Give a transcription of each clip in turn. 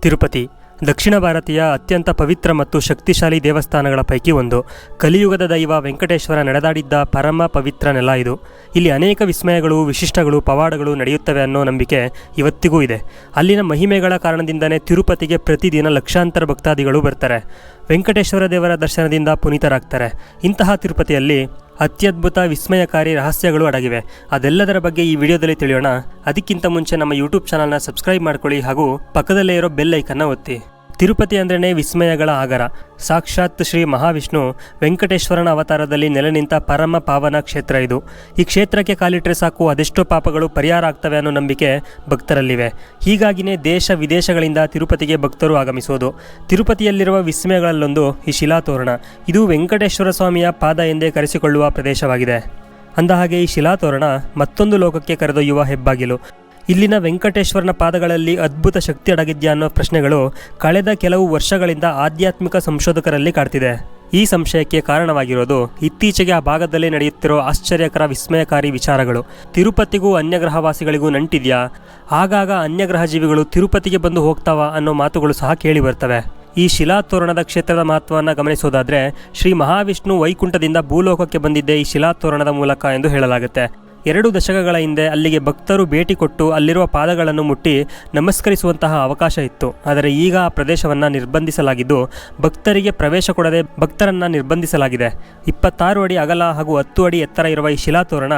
ತಿರುಪತಿ. ದಕ್ಷಿಣ ಭಾರತೀಯ ಅತ್ಯಂತ ಪವಿತ್ರ ಮತ್ತು ಶಕ್ತಿಶಾಲಿ ದೇವಸ್ಥಾನಗಳ ಪೈಕಿ ಒಂದು. ಕಲಿಯುಗದ ದೈವ ವೆಂಕಟೇಶ್ವರ ನಡೆದಾಡಿದ್ದ ಪರಮ ಪವಿತ್ರ ನೆಲ ಇದು. ಇಲ್ಲಿ ಅನೇಕ ವಿಸ್ಮಯಗಳು, ವಿಶಿಷ್ಟಗಳು, ಪವಾಡಗಳು ನಡೆಯುತ್ತವೆ ಅನ್ನೋ ನಂಬಿಕೆ ಇವತ್ತಿಗೂ ಇದೆ. ಅಲ್ಲಿನ ಮಹಿಮೆಗಳ ಕಾರಣದಿಂದನೇ ತಿರುಪತಿಗೆ ಪ್ರತಿದಿನ ಲಕ್ಷಾಂತರ ಭಕ್ತಾದಿಗಳು ಬರ್ತಾರೆ. ವೆಂಕಟೇಶ್ವರ ದೇವರ ದರ್ಶನದಿಂದ ಪುನೀತರಾಗ್ತಾರೆ. ಇಂತಹ ತಿರುಪತಿಯಲ್ಲಿ ಅತ್ಯದ್ಭುತ ವಿಸ್ಮಯಕಾರಿ ರಹಸ್ಯಗಳು ಅಡಗಿವೆ. ಅದೆಲ್ಲದರ ಬಗ್ಗೆ ಈ ವಿಡಿಯೋದಲ್ಲಿ ತಿಳಿಯೋಣ. ಅದಕ್ಕಿಂತ ಮುಂಚೆ ನಮ್ಮ ಯೂಟ್ಯೂಬ್ ಚಾನಲ್ನ ಸಬ್ಸ್ಕ್ರೈಬ್ ಮಾಡ್ಕೊಳ್ಳಿ ಹಾಗೂ ಪಕ್ಕದಲ್ಲೇ ಇರೋ ಬೆಲ್ ಐಕನ್ನ ಒತ್ತಿ. ತಿರುಪತಿ ಅಂದ್ರೇ ವಿಸ್ಮಯಗಳ ಆಗರ. ಸಾಕ್ಷಾತ್ ಶ್ರೀ ಮಹಾವಿಷ್ಣು ವೆಂಕಟೇಶ್ವರನ ಅವತಾರದಲ್ಲಿ ನೆಲೆ ನಿಂತ ಪರಮ ಪಾವನ ಕ್ಷೇತ್ರ ಇದು. ಈ ಕ್ಷೇತ್ರಕ್ಕೆ ಕಾಲಿಟ್ಟರೆ ಸಾಕು ಅದೆಷ್ಟೋ ಪಾಪಗಳು ಪರಿಹಾರ ಆಗ್ತವೆ ಅನ್ನೋ ನಂಬಿಕೆ ಭಕ್ತರಲ್ಲಿವೆ. ಹೀಗಾಗಿನೇ ದೇಶ ವಿದೇಶಗಳಿಂದ ತಿರುಪತಿಗೆ ಭಕ್ತರು ಆಗಮಿಸೋದು. ತಿರುಪತಿಯಲ್ಲಿರುವ ವಿಸ್ಮಯಗಳಲ್ಲೊಂದು ಈ ಶಿಲಾತೋರಣ. ಇದು ವೆಂಕಟೇಶ್ವರ ಸ್ವಾಮಿಯ ಪಾದ ಎಂದೇ ಕರೆಸಿಕೊಳ್ಳುವ ಪ್ರದೇಶವಾಗಿದೆ. ಅಂದಹಾಗೆ ಈ ಶಿಲಾತೋರಣ ಮತ್ತೊಂದು ಲೋಕಕ್ಕೆ ಕರೆದೊಯ್ಯುವ ಹೆಬ್ಬಾಗಿಲು. ಇಲ್ಲಿನ ವೆಂಕಟೇಶ್ವರನ ಪಾದಗಳಲ್ಲಿ ಅದ್ಭುತ ಶಕ್ತಿ ಅಡಗಿದ್ಯಾ ಅನ್ನೋ ಪ್ರಶ್ನೆಗಳು ಕಳೆದ ಕೆಲವು ವರ್ಷಗಳಿಂದ ಆಧ್ಯಾತ್ಮಿಕ ಸಂಶೋಧಕರಲ್ಲಿ ಕಾಡ್ತಿದೆ. ಈ ಸಂಶಯಕ್ಕೆ ಕಾರಣವಾಗಿರೋದು ಇತ್ತೀಚೆಗೆ ಆ ಭಾಗದಲ್ಲಿ ನಡೆಯುತ್ತಿರೋ ಆಶ್ಚರ್ಯಕರ ವಿಸ್ಮಯಕಾರಿ ವಿಚಾರಗಳು. ತಿರುಪತಿಗೂ ಅನ್ಯಗ್ರಹವಾಸಿಗಳಿಗೂ ನಂಟಿದೆಯಾ? ಆಗಾಗ ಅನ್ಯಗ್ರಹ ಜೀವಿಗಳು ತಿರುಪತಿಗೆ ಬಂದು ಹೋಗ್ತಾವ ಅನ್ನೋ ಮಾತುಗಳು ಸಹ ಕೇಳಿ ಬರ್ತವೆ. ಈ ಶಿಲಾತೋರಣದ ಕ್ಷೇತ್ರದ ಮಹತ್ವವನ್ನು ಗಮನಿಸೋದಾದ್ರೆ ಶ್ರೀ ಮಹಾವಿಷ್ಣು ವೈಕುಂಠದಿಂದ ಭೂಲೋಕಕ್ಕೆ ಬಂದಿದ್ದೇ ಈ ಶಿಲಾತೋರಣದ ಮೂಲಕ ಎಂದು ಹೇಳಲಾಗುತ್ತೆ. ಎರಡು ದಶಕಗಳ ಹಿಂದೆ ಅಲ್ಲಿಗೆ ಭಕ್ತರು ಭೇಟಿ ಕೊಟ್ಟು ಅಲ್ಲಿರುವ ಪಾದಗಳನ್ನು ಮುಟ್ಟಿ ನಮಸ್ಕರಿಸುವಂತಹ ಅವಕಾಶ ಇತ್ತು. ಆದರೆ ಈಗ ಆ ಪ್ರದೇಶವನ್ನು ನಿರ್ಬಂಧಿಸಲಾಗಿದ್ದು ಭಕ್ತರಿಗೆ ಪ್ರವೇಶ ಕೊಡದೆ ಭಕ್ತರನ್ನು ನಿರ್ಬಂಧಿಸಲಾಗಿದೆ. ಇಪ್ಪತ್ತಾರು ಅಡಿ ಅಗಲ ಹಾಗೂ ಹತ್ತು ಅಡಿ ಎತ್ತರ ಇರುವ ಈ ಶಿಲಾತೋರಣ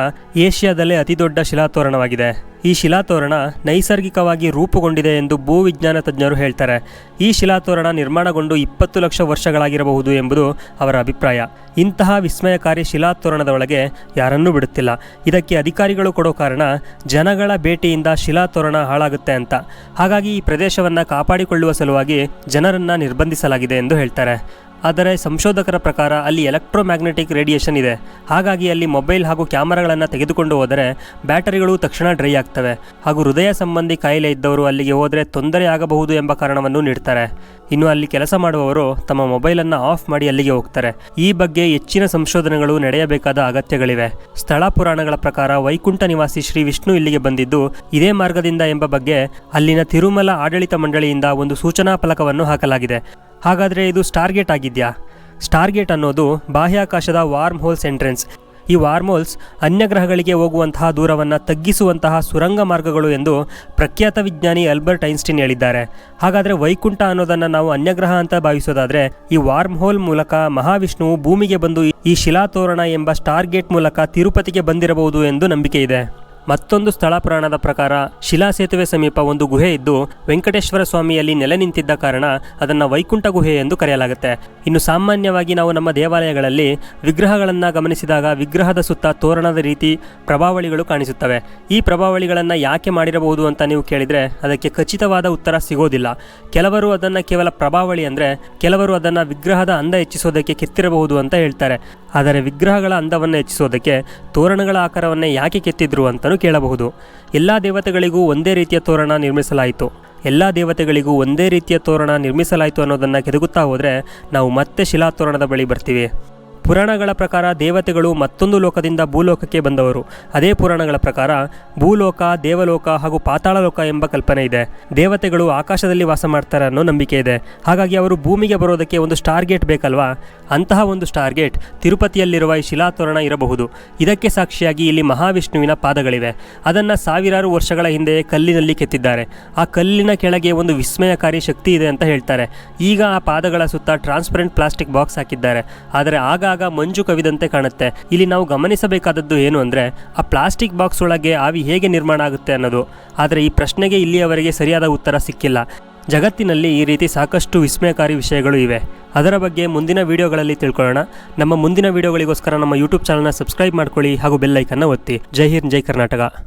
ಏಷ್ಯಾದಲ್ಲೇ ಅತಿದೊಡ್ಡ ಶಿಲಾತೋರಣವಾಗಿದೆ. ಈ ಶಿಲಾತೋರಣ ನೈಸರ್ಗಿಕವಾಗಿ ರೂಪುಗೊಂಡಿದೆ ಎಂದು ಭೂವಿಜ್ಞಾನ ತಜ್ಞರು ಹೇಳ್ತಾರೆ. ಈ ಶಿಲಾತೋರಣ ನಿರ್ಮಾಣಗೊಂಡು ಇಪ್ಪತ್ತು ಲಕ್ಷ ವರ್ಷಗಳಾಗಿರಬಹುದು ಎಂಬುದು ಅವರ ಅಭಿಪ್ರಾಯ. ಇಂತಹ ವಿಸ್ಮಯಕಾರಿ ಶಿಲಾತೋರಣದ ಒಳಗೆ ಯಾರನ್ನೂ ಬಿಡುತ್ತಿಲ್ಲ. ಇದಕ್ಕೆ ಅಧಿಕಾರಿಗಳು ಕೊಡೋ ಕಾರಣ ಜನಗಳ ಭೇಟಿಯಿಂದ ಶಿಲಾತೋರಣ ಹಾಳಾಗುತ್ತೆ ಅಂತ. ಹಾಗಾಗಿ ಈ ಪ್ರದೇಶವನ್ನು ಕಾಪಾಡಿಕೊಳ್ಳುವ ಸಲುವಾಗಿ ಜನರನ್ನು ನಿರ್ಬಂಧಿಸಲಾಗಿದೆ ಎಂದು ಹೇಳ್ತಾರೆ. ಆದರೆ ಸಂಶೋಧಕರ ಪ್ರಕಾರ ಅಲ್ಲಿ ಎಲೆಕ್ಟ್ರೋಮ್ಯಾಗ್ನೆಟಿಕ್ ರೇಡಿಯೇಷನ್ ಇದೆ. ಹಾಗಾಗಿ ಅಲ್ಲಿ ಮೊಬೈಲ್ ಹಾಗೂ ಕ್ಯಾಮರಾಗಳನ್ನು ತೆಗೆದುಕೊಂಡು ಹೋದರೆ ಬ್ಯಾಟರಿಗಳು ತಕ್ಷಣ ಡ್ರೈ ಆಗ್ತವೆ. ಹಾಗೂ ಹೃದಯ ಸಂಬಂಧಿ ಕಾಯಿಲೆ ಇದ್ದವರು ಅಲ್ಲಿಗೆ ಹೋದರೆ ತೊಂದರೆ ಆಗಬಹುದು ಎಂಬ ಕಾರಣವನ್ನು ನೀಡ್ತಾರೆ. ಇನ್ನು ಅಲ್ಲಿ ಕೆಲಸ ಮಾಡುವವರು ತಮ್ಮ ಮೊಬೈಲನ್ನು ಆಫ್ ಮಾಡಿ ಅಲ್ಲಿಗೆ ಹೋಗ್ತಾರೆ. ಈ ಬಗ್ಗೆ ಹೆಚ್ಚಿನ ಸಂಶೋಧನೆಗಳು ನಡೆಯಬೇಕಾದ ಅಗತ್ಯಗಳಿವೆ. ಸ್ಥಳ ಪುರಾಣಗಳ ಪ್ರಕಾರ ವೈಕುಂಠ ನಿವಾಸಿ ಶ್ರೀ ವಿಷ್ಣು ಇಲ್ಲಿಗೆ ಬಂದಿದ್ದು, ಇದೇ ಮಾರ್ಗದಿಂದ ಎಂಬ ಬಗ್ಗೆ ಅಲ್ಲಿನ ತಿರುಮಲ ಆಡಳಿತ ಮಂಡಳಿಯಿಂದ ಒಂದು ಸೂಚನಾ ಫಲಕವನ್ನು ಹಾಕಲಾಗಿದೆ. ಹಾಗಾದರೆ ಇದು ಸ್ಟಾರ್ಗೇಟ್ ಆಗಿದೆಯಾ? ಸ್ಟಾರ್ಗೇಟ್ ಅನ್ನೋದು ಬಾಹ್ಯಾಕಾಶದ ವಾರ್ಮ್ ಹೋಲ್ಸ್ ಎಂಟ್ರೆನ್ಸ್. ಈ ವಾರ್ಮ್ ಹೋಲ್ಸ್ ಅನ್ಯಗ್ರಹಗಳಿಗೆ ಹೋಗುವಂತಹ ದೂರವನ್ನು ತಗ್ಗಿಸುವಂತಹ ಸುರಂಗ ಮಾರ್ಗಗಳು ಎಂದು ಪ್ರಖ್ಯಾತ ವಿಜ್ಞಾನಿ ಅಲ್ಬರ್ಟ್ ಐನ್ಸ್ಟೀನ್ ಹೇಳಿದ್ದಾರೆ. ಹಾಗಾದರೆ ವೈಕುಂಠ ಅನ್ನೋದನ್ನು ನಾವು ಅನ್ಯಗ್ರಹ ಅಂತ ಭಾವಿಸೋದಾದರೆ ಈ ವಾರ್ಮ್ ಹೋಲ್ ಮೂಲಕ ಮಹಾವಿಷ್ಣುವು ಭೂಮಿಗೆ ಬಂದು ಈ ಶಿಲಾತೋರಣ ಎಂಬ ಸ್ಟಾರ್ಗೇಟ್ ಮೂಲಕ ತಿರುಪತಿಗೆ ಬಂದಿರಬಹುದು ಎಂದು ನಂಬಿಕೆ ಇದೆ. ಮತ್ತೊಂದು ಸ್ಥಳ ಪುರಾಣದ ಪ್ರಕಾರ ಶಿಲಾ ಸೇತುವೆ ಸಮೀಪ ಒಂದು ಗುಹೆ ಇದ್ದು ವೆಂಕಟೇಶ್ವರ ಸ್ವಾಮಿಯಲ್ಲಿ ನೆಲೆ ನಿಂತಿದ್ದ ಕಾರಣ ಅದನ್ನು ವೈಕುಂಠ ಗುಹೆ ಎಂದು ಕರೆಯಲಾಗುತ್ತೆ. ಇನ್ನು ಸಾಮಾನ್ಯವಾಗಿ ನಾವು ನಮ್ಮ ದೇವಾಲಯಗಳಲ್ಲಿ ವಿಗ್ರಹಗಳನ್ನು ಗಮನಿಸಿದಾಗ ವಿಗ್ರಹದ ಸುತ್ತ ತೋರಣದ ರೀತಿ ಪ್ರಭಾವಳಿಗಳು ಕಾಣಿಸುತ್ತವೆ. ಈ ಪ್ರಭಾವಳಿಗಳನ್ನು ಯಾಕೆ ಮಾಡಿರಬಹುದು ಅಂತ ನೀವು ಕೇಳಿದರೆ ಅದಕ್ಕೆ ಖಚಿತವಾದ ಉತ್ತರ ಸಿಗೋದಿಲ್ಲ. ಕೆಲವರು ಅದನ್ನು ಕೇವಲ ಪ್ರಭಾವಳಿ ಅಂದರೆ ಕೆಲವರು ಅದನ್ನು ವಿಗ್ರಹದ ಅಂದ ಹೆಚ್ಚಿಸೋದಕ್ಕೆ ಕೆತ್ತಿರಬಹುದು ಅಂತ ಹೇಳ್ತಾರೆ. ಆದರೆ ವಿಗ್ರಹಗಳ ಅಂದವನ್ನು ಹೆಚ್ಚಿಸೋದಕ್ಕೆ ತೋರಣಗಳ ಆಕಾರವನ್ನೇ ಯಾಕೆ ಕೆತ್ತಿದ್ರು ಅಂತಲೂ ಕೇಳಬಹುದು. ಎಲ್ಲ ದೇವತೆಗಳಿಗೂ ಒಂದೇ ರೀತಿಯ ತೋರಣ ನಿರ್ಮಿಸಲಾಯಿತು. ಎಲ್ಲ ದೇವತೆಗಳಿಗೂ ಒಂದೇ ರೀತಿಯ ತೋರಣ ನಿರ್ಮಿಸಲಾಯಿತು ಅನ್ನೋದನ್ನು ಕೆದಗುತ್ತಾ ಹೋದರೆ ನಾವು ಮತ್ತೆ ಶಿಲಾತೋರಣದ ಬಳಿ ಬರ್ತೀವಿ. ಪುರಾಣಗಳ ಪ್ರಕಾರ ದೇವತೆಗಳು ಮತ್ತೊಂದು ಲೋಕದಿಂದ ಭೂಲೋಕಕ್ಕೆ ಬಂದವರು. ಅದೇ ಪುರಾಣಗಳ ಪ್ರಕಾರ ಭೂಲೋಕ, ದೇವಲೋಕ ಹಾಗೂ ಪಾತಾಳ ಲೋಕ ಎಂಬ ಕಲ್ಪನೆ ಇದೆ. ದೇವತೆಗಳು ಆಕಾಶದಲ್ಲಿ ವಾಸ ಮಾಡ್ತಾರೆ ಅನ್ನೋ ನಂಬಿಕೆ ಇದೆ. ಹಾಗಾಗಿ ಅವರು ಭೂಮಿಗೆ ಬರೋದಕ್ಕೆ ಒಂದು ಸ್ಟಾರ್ ಗೇಟ್ ಬೇಕಲ್ವಾ? ಅಂತಹ ಒಂದು ಸ್ಟಾರ್ ಗೇಟ್ ತಿರುಪತಿಯಲ್ಲಿರುವ ಈ ಶಿಲಾತೋರಣ ಇರಬಹುದು. ಇದಕ್ಕೆ ಸಾಕ್ಷಿಯಾಗಿ ಇಲ್ಲಿ ಮಹಾವಿಷ್ಣುವಿನ ಪಾದಗಳಿವೆ. ಅದನ್ನು ಸಾವಿರಾರು ವರ್ಷಗಳ ಹಿಂದೆ ಕಲ್ಲಿನಲ್ಲಿ ಕೆತ್ತಿದ್ದಾರೆ. ಆ ಕಲ್ಲಿನ ಕೆಳಗೆ ಒಂದು ವಿಸ್ಮಯಕಾರಿ ಶಕ್ತಿ ಇದೆ ಅಂತ ಹೇಳ್ತಾರೆ. ಈಗ ಆ ಪಾದಗಳ ಸುತ್ತ ಟ್ರಾನ್ಸ್ಪರೆಂಟ್ ಪ್ಲಾಸ್ಟಿಕ್ ಬಾಕ್ಸ್ ಹಾಕಿದ್ದಾರೆ. ಆದರೆ ಆಗಾಗ ಮಂಜು ಕವಿದಂತೆ ಕಾಣುತ್ತೆ. ಇಲ್ಲಿ ನಾವು ಗಮನಿಸಬೇಕಾದದ್ದು ಏನು ಅಂದರೆ, ಆ ಪ್ಲಾಸ್ಟಿಕ್ ಬಾಕ್ಸ್ ಒಳಗೆ ಆವಿ ಹೇಗೆ ನಿರ್ಮಾಣ ಆಗುತ್ತೆ ಅನ್ನೋದು. ಆದರೆ ಈ ಪ್ರಶ್ನೆಗೆ ಇಲ್ಲಿಯವರೆಗೆ ಸರಿಯಾದ ಉತ್ತರ ಸಿಕ್ಕಿಲ್ಲ. ಜಗತ್ತಿನಲ್ಲಿ ಈ ರೀತಿ ಸಾಕಷ್ಟು ವಿಸ್ಮಯಕಾರಿ ವಿಷಯಗಳು ಇವೆ. ಅದರ ಬಗ್ಗೆ ಮುಂದಿನ ವಿಡಿಯೋಗಳಲ್ಲಿ ತಿಳ್ಕೊಳ್ಳೋಣ. ನಮ್ಮ ಮುಂದಿನ ವಿಡಿಯೋಗಳಿಗೋಸ್ಕರ ನಮ್ಮ ಯೂಟ್ಯೂಬ್ ಚಾನಲ್ನ ಸಬ್ಸ್ಕ್ರೈಬ್ ಮಾಡ್ಕೊಳ್ಳಿ ಹಾಗೂ ಬೆಲ್ಲೈಕನ್ನು ಒತ್ತಿ. ಜೈ ಹಿಂದ್, ಜೈ ಕರ್ನಾಟಕ.